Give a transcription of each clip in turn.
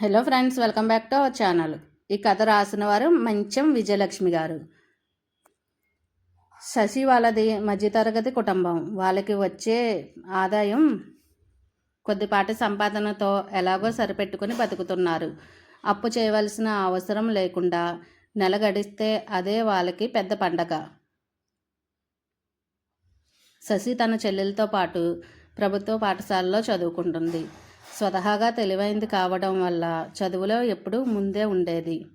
Hello friends welcome back to our channel. ఈ కథ రాసిన వారు మంచం విజయలక్ష్మి గారు. శశి వాళ్ళది మధ్యతరగతి కుటుంబం. వాళ్ళకి వచ్చే ఆదాయం కొద్దిపాటి సంపాదనతో ఎలాగో సరిపెట్టుకుని బతుకుతున్నారు. అప్పు చేయవలసిన అవసరం లేకుండా నెల గడిస్తే అదే వాళ్ళకి పెద్ద పండగ. శశి తన చెల్లెలతో పాటు ప్రభుత్వ పాఠశాలలో చదువుకుంటుంది. స్వతహాగా తెలివైంది కావడం వల్ల చదువులో ఎప్పుడూ ముందే ఉండేది.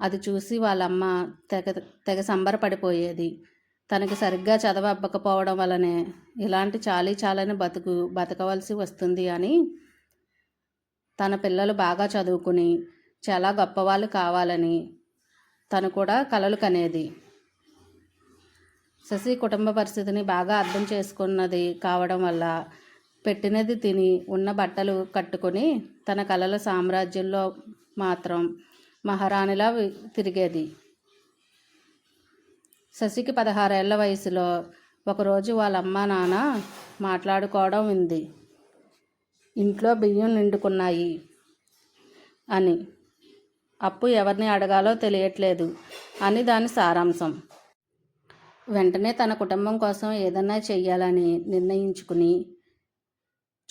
అది చూసి వాళ్ళమ్మ తెగ తెగ సంబరపడిపోయేది. తనకి సరిగ్గా చదవబ్బకపోవడం వల్లనే ఇలాంటి చాలీ చాలని బతుకు బతకవలసి వస్తుంది అని తన పిల్లలు బాగా చదువుకుని చాలా గొప్పవాళ్ళు కావాలని తను కూడా కలలు కనేది. శశి కుటుంబ పరిస్థితిని బాగా అర్థం చేసుకున్నది కావడం వల్ల పెట్టినది తిని ఉన్న బట్టలు కట్టుకొని తన కలల సామ్రాజ్యంలో మాత్రం మహారాణిలా తిరిగేది. శశికి పదహారేళ్ళ వయసులో ఒకరోజు వాళ్ళ అమ్మ నాన్న మాట్లాడుకోవడం ఉంది ఇంట్లో బియ్యం నిండుకున్నాయి అని. అప్పు ఎవరిని అడగాలో తెలియట్లేదు అని దాని సారాంశం. వెంటనే తన కుటుంబం కోసం ఏదన్నా చెయ్యాలని నిర్ణయించుకుని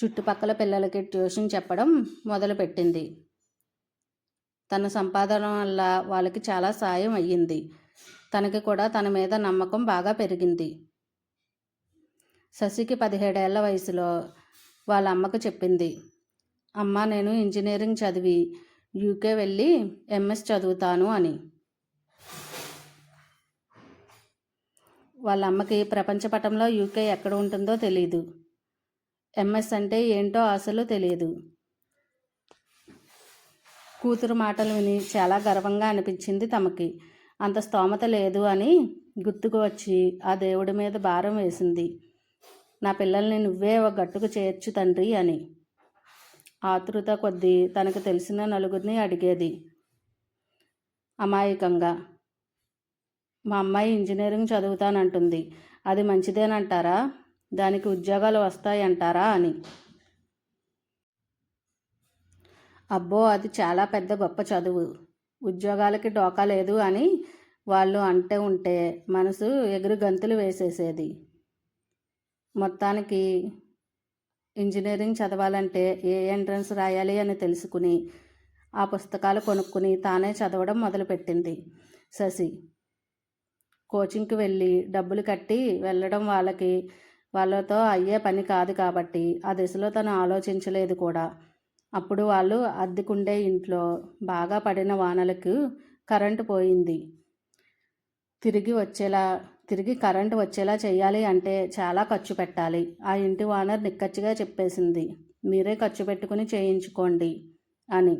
చుట్టుపక్కల పిల్లలకి ట్యూషన్ చెప్పడం మొదలుపెట్టింది. తన సంపాదన వల్ల వాళ్ళకి చాలా సాయం అయ్యింది. తనకి కూడా తన మీద నమ్మకం బాగా పెరిగింది. శశికి పదిహేడేళ్ళ వయసులో వాళ్ళ అమ్మకు చెప్పింది అమ్మ నేను ఇంజనీరింగ్ చదివి యూకే వెళ్ళి ఎంఎస్ చదువుతాను అని. వాళ్ళ అమ్మకి ప్రపంచపటంలో యూకే ఎక్కడ ఉంటుందో తెలీదు. ఎంఎస్ అంటే ఏంటో అసలు తెలియదు కూతురు మాటలు విని చాలా గర్వంగా అనిపించింది తమకి. అంత స్తోమత లేదు అని గుర్తుకు వచ్చి ఆ దేవుడి మీద భారం వేసింది. నా పిల్లల్ని నువ్వే ఒక గట్టుకు చేర్చు తండ్రి అని. ఆతృత కొద్దీ తనకు తెలిసిన నలుగురిని అడిగేది. అమాయకంగా మా అమ్మాయి ఇంజనీరింగ్ చదువుతానంటుంది. అది మంచిదేనంటారా? దానికి ఉద్యోగాలు వస్తాయంటారా అని. అబ్బో అది చాలా పెద్ద గొప్ప చదువు. ఉద్యోగాలకి డోకా లేదు అని వాళ్ళు అంటే ఉంటే మనసు ఎగురు గంతులు వేసేసేది. మొత్తానికి ఇంజనీరింగ్ చదవాలంటే ఏ ఎంట్రన్స్ రాయాలి అని తెలుసుకుని ఆ పుస్తకాలు కొనుక్కుని తానే చదవడం మొదలుపెట్టింది శశి. కోచింగ్కి వెళ్ళి డబ్బులు కట్టి వెళ్ళడం వాళ్ళకి వాళ్ళతో అయ్యే పని కాదు కాబట్టి ఆ దిశలో తను ఆలోచించలేదు కూడా. అప్పుడు వాళ్ళు అద్దెకుండే ఇంట్లో బాగా పడిన వానలకు కరెంటు పోయింది. తిరిగి వచ్చేలా తిరిగి కరెంటు వచ్చేలా చేయాలి అంటే చాలా ఖర్చు పెట్టాలి. ఆ ఇంటి ఓనర్ నిక్కచ్చిగా చెప్పేసింది. మీరే ఖర్చు పెట్టుకుని చేయించుకోండి అని.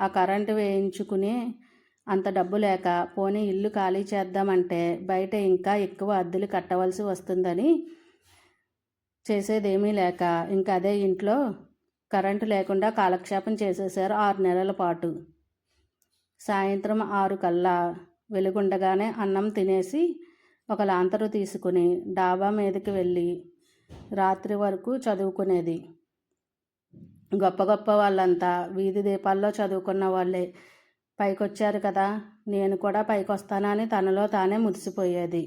ఆ కరెంటు వేయించుకునే అంత డబ్బు లేక పోనీ ఇల్లు ఖాళీ చేద్దామంటే బయట ఇంకా ఎక్కువ అద్దెలు కట్టవలసి వస్తుందని చేసేదేమీ లేక ఇంకా అదే ఇంట్లో కరెంటు లేకుండా కాలక్షేపం చేసేశారు ఆరు నెలల పాటు. సాయంత్రం ఆరు కల్లా వెలుగుండగానే అన్నం తినేసి ఒక లాంతరు తీసుకుని డాబా మీదకి వెళ్ళి రాత్రి వరకు చదువుకునేది. గొప్ప గొప్ప వాళ్ళంతా వీధి దీపాల్లో చదువుకున్న వాళ్ళే. పైకొచ్చారు కదా నేను కూడా పైకొస్తానని తనలో తానే మురిసిపోయేది.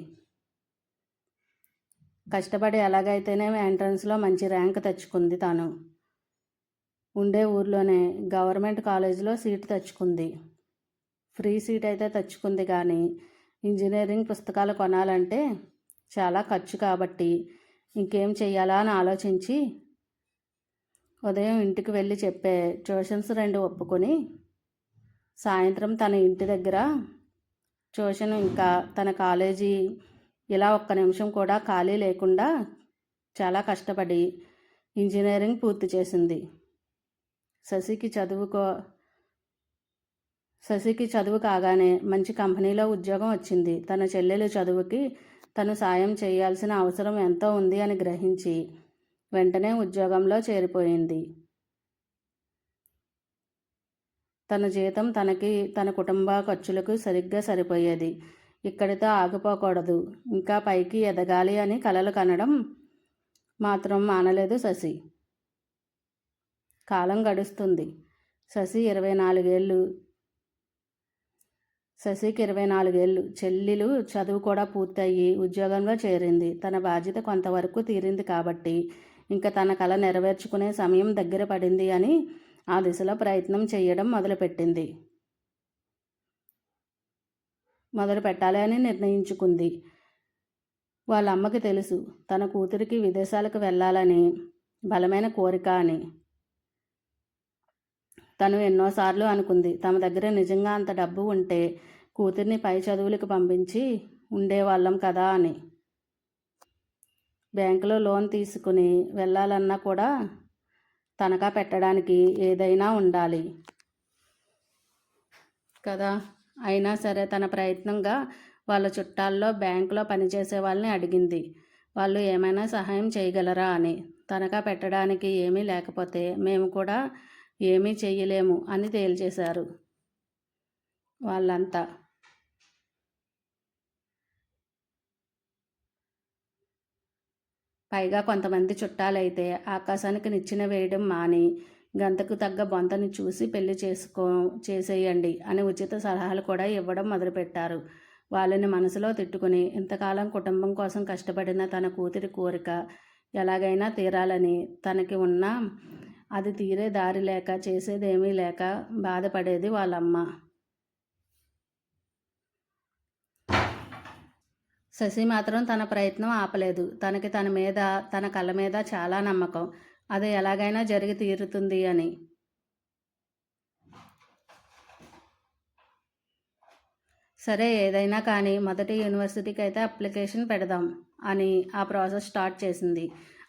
కష్టపడి ఎలాగైతేనే ఎంట్రన్స్లో మంచి ర్యాంక్ తెచ్చుకుంది తాను. ఉండే ఊర్లోనే గవర్నమెంట్ కాలేజీలో సీట్ తెచ్చుకుంది. ఫ్రీ సీట్ అయితే తెచ్చుకుంది కానీ ఇంజనీరింగ్ పుస్తకాలు కొనాలంటే చాలా ఖర్చు కాబట్టి ఇంకేం చెయ్యాలా అని ఆలోచించి ఉదయం ఇంటికి వెళ్ళి చెప్పే ట్యూషన్స్ రెండు ఒప్పుకొని సాయంత్రం తన ఇంటి దగ్గర ట్యూషన్ ఇంకా తన కాలేజీ ఇలా ఒక్క నిమిషం కూడా ఖాళీ లేకుండా చాలా కష్టపడి ఇంజనీరింగ్ పూర్తి చేసింది. శశికి చదువుకో శశికి చదువు కాగానే మంచి కంపెనీలో ఉద్యోగం వచ్చింది. తన చెల్లెలు చదువుకి తను సాయం చేయాల్సిన అవసరం ఎంతో ఉంది అని గ్రహించి వెంటనే ఉద్యోగంలో చేరిపోయింది. తన జీతం తనకి తన కుటుంబ ఖర్చులకు సరిగ్గా సరిపోయేది. ఇక్కడితో ఆగిపోకూడదు. ఇంకా పైకి ఎదగాలి అని కలలు కనడం మాత్రం మానలేదు శశి. కాలం గడుస్తుంది. శశి ఇరవై నాలుగేళ్ళు. శశికి ఇరవై నాలుగేళ్ళు. చెల్లెలు చదువు కూడా పూర్తయి ఉద్యోగంలో చేరింది. తన బాధ్యత కొంతవరకు తీరింది కాబట్టి ఇంకా తన కళ నెరవేర్చుకునే సమయం దగ్గర పడింది అని ఆ దిశలో ప్రయత్నం చేయడం మొదలుపెట్టింది. మొదలు పెట్టాలి అని నిర్ణయించుకుంది. వాళ్ళ అమ్మకి తెలుసు తన కూతురికి విదేశాలకు వెళ్ళాలని బలమైన కోరిక అని. తను ఎన్నోసార్లు అనుకుంది తమ దగ్గర నిజంగా అంత డబ్బు ఉంటే కూతుర్ని పై చదువులకు పంపించి ఉండేవాళ్ళం కదా అని. బ్యాంకులో లోన్ తీసుకుని వెళ్ళాలన్నా కూడా తనఖా పెట్టడానికి ఏదైనా ఉండాలి కదా. అయినా సరే తన ప్రయత్నంగా వాళ్ళ చుట్టాల్లో బ్యాంకులో పనిచేసే వాళ్ళని అడిగింది. వాళ్ళు ఏమైనా సహాయం చేయగలరా అని. తనఖా పెట్టడానికి ఏమీ లేకపోతే మేము కూడా ఏమీ చెయ్యలేము అని తేల్చేశారు వాళ్ళంతా. పైగా కొంతమంది చుట్టాలైతే ఆకాశానికి నిచ్చెన వేయడం మాని గంతకు తగ్గ బొంతని చూసి పెళ్ళి చేసుకో చేసేయండి అని ఉచిత సలహాలు కూడా ఇవ్వడం మొదలుపెట్టారు. వాళ్ళని మనసులో తిట్టుకుని ఇంతకాలం కుటుంబం కోసం కష్టపడిన తన కూతురి కోరిక ఎలాగైనా తీరాలని తనకి ఉన్న అది తీరే దారి లేక చేసేదేమీ లేక బాధపడేది వాళ్ళమ్మ. శశి మాత్రం తన ప్రయత్నం ఆపలేదు. తనకి తన మీద తన కళ్ళ మీద చాలా నమ్మకం. అది ఎలాగైనా జరిగి తీరుతుంది అని. సరే ఏదైనా కానీ మొదటి యూనివర్సిటీకి అయితే అప్లికేషన్ పెడదాం అని ఆ ప్రాసెస్ స్టార్ట్ చేసింది.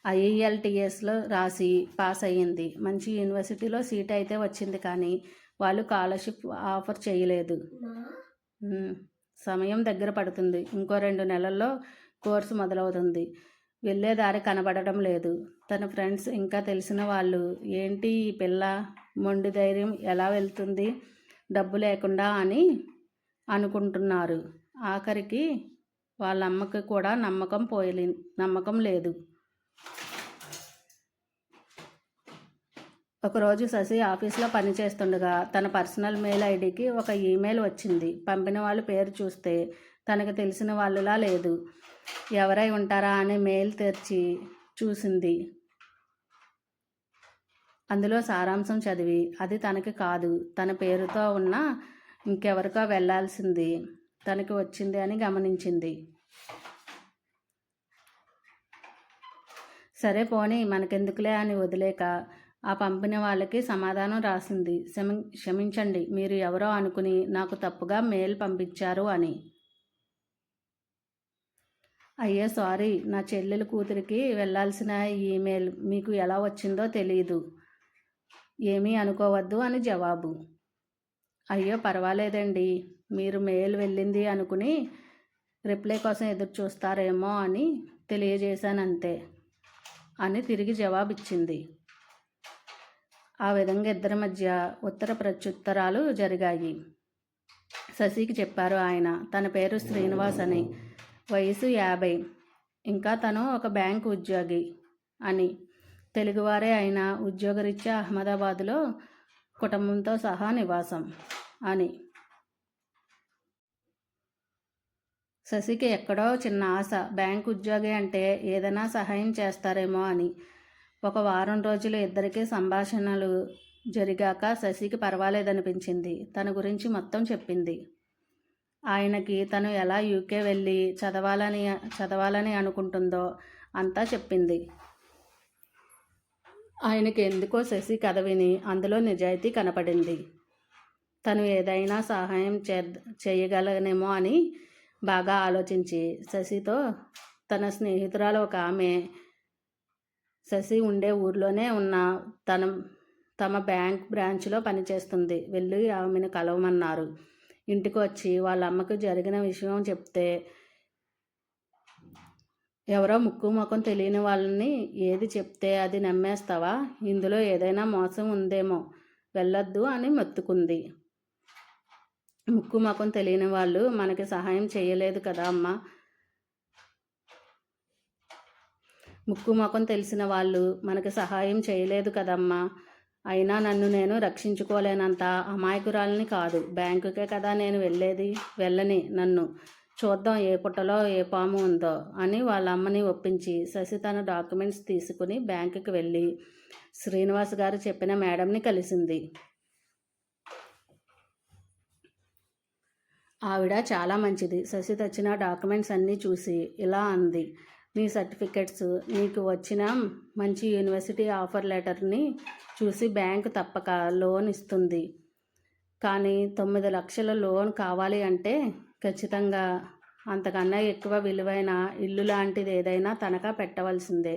ఐఈఎల్టీఎస్లో రాసి పాస్ అయ్యింది. మంచి యూనివర్సిటీలో సీట్ అయితే వచ్చింది కానీ వాళ్ళు స్కాలర్షిప్ ఆఫర్ చేయలేదు. సమయం దగ్గర పడుతుంది. ఇంకో రెండు నెలల్లో కోర్సు మొదలవుతుంది. వెళ్ళే దారి కనబడడం లేదు. తన ఫ్రెండ్స్ ఇంకా తెలిసిన వాళ్ళు ఏంటి ఈ పిల్ల? మొండి ధైర్యం ఎలా వెళ్తుంది? డబ్బు లేకుండా అని అనుకుంటున్నారు. ఆఖరికి వాళ్ళ అమ్మకి కూడా నమ్మకం పోయలే నమ్మకం లేదు. ఒకరోజు శశి ఆఫీస్లో పనిచేస్తుండగా తన పర్సనల్ మెయిల్ ఐడికి ఒక ఈమెయిల్ వచ్చింది. పంపిన వాళ్ళ పేరు చూస్తే తనకు తెలిసిన వాళ్ళలా లేదు. ఎవరై ఉంటారా అనే మెయిల్ తెరిచి చూసింది. అందులో సారాంశం చదివి అది తనకి కాదు తన పేరుతో ఉన్న ఇంకెవరికో వెళ్ళాల్సింది తనకి వచ్చింది అని గమనించింది. సరే పోనీ మనకెందుకులే అని వదిలేక ఆ పంపిన వాళ్ళకి సమాధానం రాసింది. క్షమించండి మీరు ఎవరో అనుకుని నాకు తప్పుగా మెయిల్ పంపించారు అని. అయ్యో సారీ. నా చెల్లెలు కూతురికి వెళ్ళాల్సిన ఈమెయిల్ మీకు ఎలా వచ్చిందో తెలియదు ఏమీ అనుకోవద్దు అని జవాబు. అయ్యో పర్వాలేదండి. మీరు మెయిల్ వెళ్ళింది అనుకుని రిప్లై కోసం ఎదురు చూస్తారేమో అని తెలియజేశానంతే అని తిరిగి జవాబిచ్చింది. ఆ విధంగా ఇద్దరి మధ్య ఉత్తర ప్రత్యుత్తరాలు జరిగాయి. శశికి చెప్పారు ఆయన తన పేరు శ్రీనివాస్ అని. వయసు యాభై. ఇంకా తను ఒక బ్యాంకు ఉద్యోగి అని. తెలుగువారే అయిన ఉద్యోగరీత్యా అహ్మదాబాద్లో కుటుంబంతో సహా నివాసం అని. శశికి ఎక్కడో చిన్న ఆశ బ్యాంకు ఉద్యోగి అంటే ఏదైనా సహాయం చేస్తారేమో అని. ఒక వారం రోజులు ఇద్దరికి సంభాషణలు జరిగాక శశికి పర్వాలేదనిపించింది. తన గురించి మొత్తం చెప్పింది. ఆయనకి తను ఎలా యూకే వెళ్ళి చదవాలని చదవాలని అనుకుంటుందో అంతా చెప్పింది. ఆయనకి ఎందుకో శశి కథ విని అందులో నిజాయితీ కనపడింది. తను ఏదైనా సహాయం చే చేయగలనేమో అని బాగా ఆలోచించి శశితో తన స్నేహితురాలు ఒక ఆమె శశి ఉండే ఊర్లోనే ఉన్న తన తమ బ్యాంక్ బ్రాంచ్లో పనిచేస్తుంది. వెళ్ళి ఆమెను కలవమన్నారు. ఇంటికి వచ్చి వాళ్ళ అమ్మకు జరిగిన విషయం చెప్తే ఎవరో ముక్కు ముఖం తెలియని వాళ్ళని ఏది చెప్తే అది నమ్మేస్తావా? ఇందులో ఏదైనా మోసం ఉందేమో వెళ్ళొద్దు అని మొత్తుకుంది. ముక్కు ముఖం తెలియని వాళ్ళు మనకి సహాయం చేయలేదు కదా అమ్మ? ముక్కు ముఖం తెలిసిన వాళ్ళు మనకి సహాయం చేయలేదు కదమ్మా అయినా నన్ను నేను రక్షించుకోలేనంత అమాయకురాలని కాదు. బ్యాంకుకే కదా నేను వెళ్ళేది? వెళ్ళని. నన్ను చూద్దాం ఏ పుట్టలో ఏ పాము ఉందో అని వాళ్ళ అమ్మని ఒప్పించి శశి తన డాక్యుమెంట్స్ తీసుకుని బ్యాంకుకి వెళ్ళి శ్రీనివాస్ గారు చెప్పిన మేడంని కలిసింది. ఆవిడ చాలా మంచిది. శశి తెచ్చిన డాక్యుమెంట్స్ అన్నీ చూసి ఇలా అంది. నీ సర్టిఫికెట్స్ నీకు వచ్చిన మంచి యూనివర్సిటీ ఆఫర్ లెటర్ని చూసి బ్యాంక్ తప్పక లోన్ ఇస్తుంది. కానీ తొమ్మిది లక్షల లోన్ కావాలి అంటే ఖచ్చితంగా అంతకన్నా ఎక్కువ విలువైన ఇల్లు లాంటిది ఏదైనా తనఖా పెట్టవలసిందే.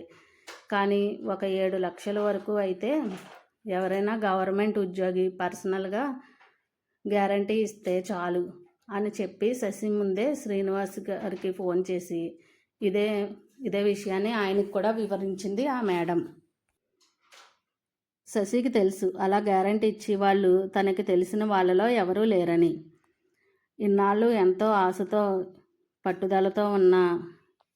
కానీ ఒక ఏడు లక్షల వరకు అయితే ఎవరైనా గవర్నమెంట్ ఉద్యోగి పర్సనల్గా గ్యారంటీ ఇస్తే చాలు అని చెప్పి శశి ముందే శ్రీనివాస్ గారికి ఫోన్ చేసి ఇదే ఇదే విషయాన్ని ఆయనకు కూడా వివరించింది ఆ మేడం. శశికి తెలుసు. అలా గ్యారంటీ ఇచ్చి వాళ్ళు తనకి తెలిసిన వాళ్ళలో ఎవరూ లేరని. ఇన్నాళ్ళు ఎంతో ఆశతో పట్టుదలతో ఉన్న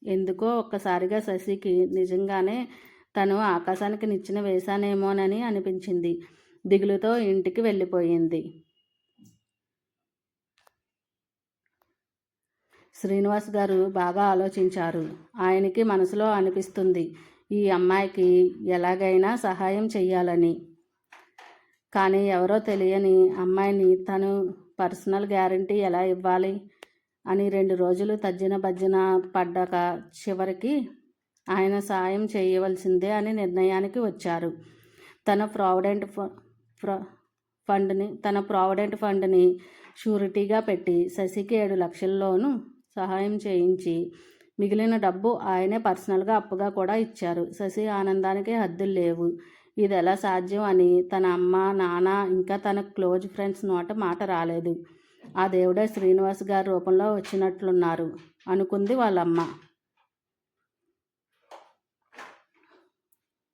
ఎందుకో ఒక్కసారిగా శశికి నిజంగానే తను ఆకాశానికి నిచ్చిన వేశానేమోనని అనిపించింది. దిగులుతో ఇంటికి వెళ్ళిపోయింది. శ్రీనివాస్ గారు బాగా ఆలోచించారు. ఆయనకి మనసులో అనిపిస్తుంది ఈ అమ్మాయికి ఎలాగైనా సహాయం చెయ్యాలని. కానీ ఎవరో తెలియని అమ్మాయిని తను పర్సనల్ గ్యారంటీ ఎలా ఇవ్వాలి అని రెండు రోజులు తజ్జిన భజ్జన పడ్డాక చివరికి ఆయన సాయం చేయవలసిందే అని నిర్ణయానికి వచ్చారు. తన ప్రావిడెంట్ ఫండ్ని తన ప్రావిడెంట్ ఫండ్ని షూరిటీగా పెట్టి శశికి ఏడు లక్షల్లోనూ సహాయం చేయించి మిగిలిన డబ్బు ఆయనే పర్సనల్గా అప్పుగా కూడా ఇచ్చారు. శశి ఆనందానికి హద్దులు లేవు. ఇది ఎలా సాధ్యం అని తన అమ్మ నాన్న ఇంకా తన క్లోజ్ ఫ్రెండ్స్ నోట మాట రాలేదు. ఆ దేవుడే శ్రీనివాస్ గారి రూపంలో వచ్చినట్లున్నారు అనుకుంది వాళ్ళమ్మ.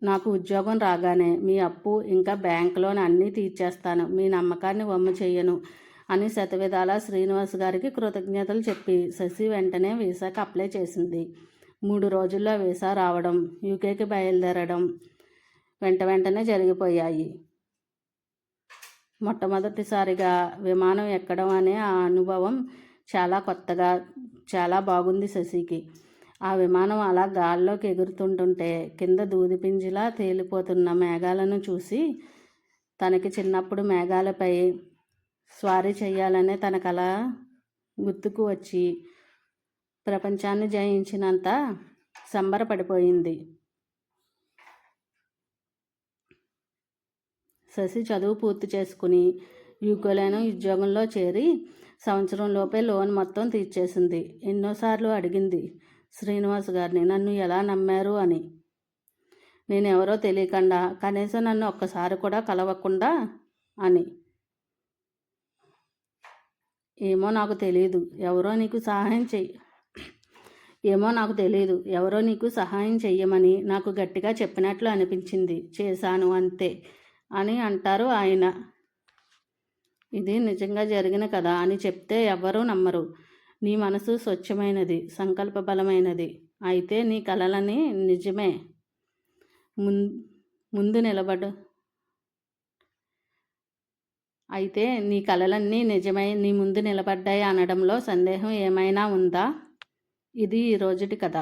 నాకు ఉద్యోగం రాగానే మీ అప్పు ఇంకా బ్యాంకులోని అన్నీ తీర్చేస్తాను. మీ నమ్మకాన్ని వమ్ము చెయ్యను. అని శతవిధాల శ్రీనివాస్ గారికి కృతజ్ఞతలు చెప్పి శశి వెంటనే వీసాకి అప్లై చేసింది. మూడు రోజుల్లో వీసా రావడం యూకేకి బయలుదేరడం వెంట వెంటనే జరిగిపోయాయి. మొట్టమొదటిసారిగా విమానం ఎక్కడం అనే ఆ అనుభవం చాలా కొత్తగా చాలా బాగుంది శశికి. ఆ విమానం అలా గాల్లోకి ఎగురుతుంటుంటే కింద దూదిపింజిలా తేలిపోతున్న మేఘాలను చూసి తనకి చిన్నప్పుడు మేఘాలపై స్వారీ చేయాలనే తన కళ గుర్తుకు వచ్చి ప్రపంచాన్ని జయించినంత సంబరపడిపోయింది. శశి చదువు పూర్తి చేసుకుని యూకోలేను ఉద్యోగంలో చేరి సంవత్సరంలోపే లోన్ మొత్తం తీర్చేసింది. ఎన్నోసార్లు అడిగింది శ్రీనివాస్ గారిని నన్ను ఎలా నమ్మారు అని. నేనెవరో తెలియకుండా కనీసం నన్ను ఒక్కసారి కూడా కలవకుండా అని. ఏమో నాకు తెలియదు ఎవరో నీకు సహాయం చెయ్యి ఏమో నాకు తెలియదు ఎవరో నీకు సహాయం చెయ్యమని నాకు గట్టిగా చెప్పినట్లు అనిపించింది. చేశాను అంతే అని అంటారు ఆయన. ఇది నిజంగా జరిగిన కదా అని చెప్తే ఎవ్వరూ నమ్మరు. నీ మనసు స్వచ్ఛమైనది సంకల్ప బలమైనది అయితే నీ కలలని నిజమే. ముందు నిలబడు. అయితే నీ కలలన్నీ నిజమై నీ ముందు నిలబడ్డాయి అనడంలో సందేహం ఏమైనా ఉందా? ఇది ఈ రోజుటి కథ.